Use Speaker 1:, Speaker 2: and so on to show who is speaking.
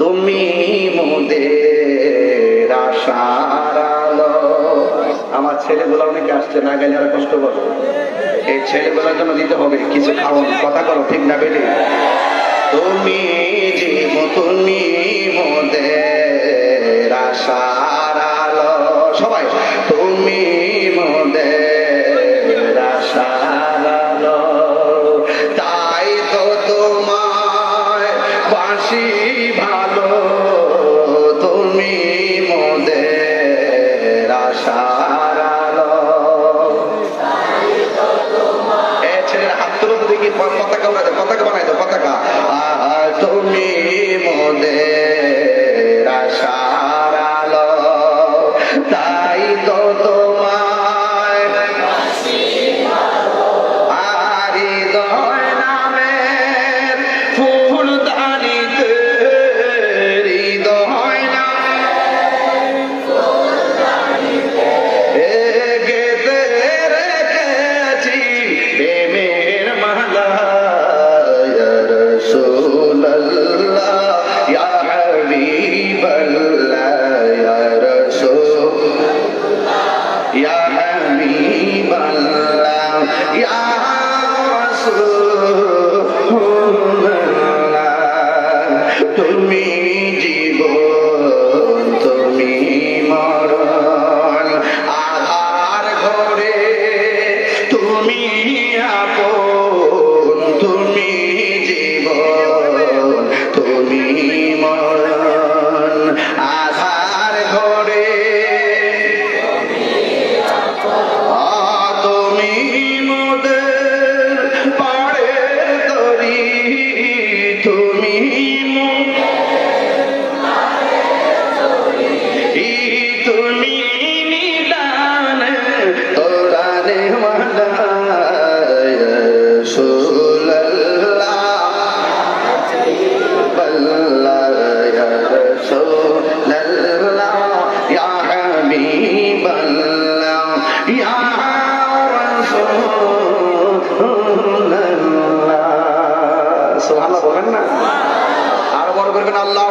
Speaker 1: তুমি মোদের আমার ছেলেগুলো অনেকে আসছে, না গেলে আর কষ্ট করো এই ছেলেগুলোর জন্য দিতে হবে, কিছু খাও কথা করো, ঠিক না বেডে তুমি জীব তুমি মোদের আশার বাসি ভালো তুমি মোদের আশার ইয়া হাবিবাল্লাহ ইয়া রাসূলুল্লাহ তুমি জীবন তুমি মরণ আল্লাহ বলেন না? আরও বড় করবেন আল্লাহ